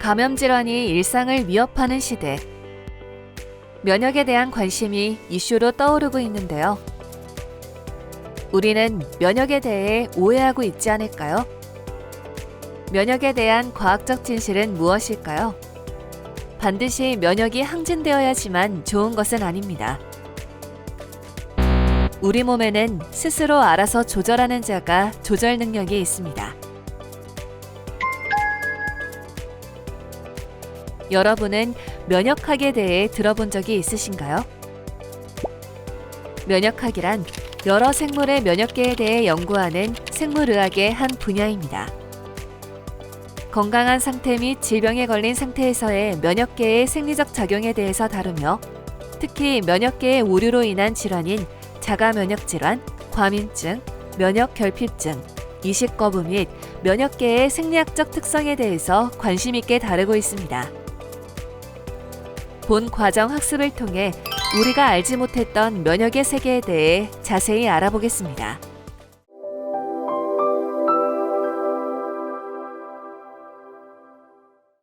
감염 질환이 일상을 위협하는 시대. 면역에 대한 관심이 이슈로 떠오르고 있는데요. 우리는 면역에 대해 오해하고 있지 않을까요? 면역에 대한 과학적 진실은 무엇일까요? 반드시 면역이 항진되어야지만 좋은 것은 아닙니다. 우리 몸에는 스스로 알아서 조절하는 자가 조절 능력이 있습니다. 여러분은 면역학에 대해 들어본 적이 있으신가요? 면역학이란 여러 생물의 면역계에 대해 연구하는 생물의학의 한 분야입니다. 건강한 상태 및 질병에 걸린 상태에서의 면역계의 생리적 작용에 대해서 다루며 특히 면역계의 오류로 인한 질환인 자가 면역 질환, 과민증, 면역 결핍증, 이식 거부 및 면역계의 생리학적 특성에 대해서 관심 있게 다루고 있습니다. 본 과정 학습을 통해 우리가 알지 못했던 면역의 세계에 대해 자세히 알아보겠습니다.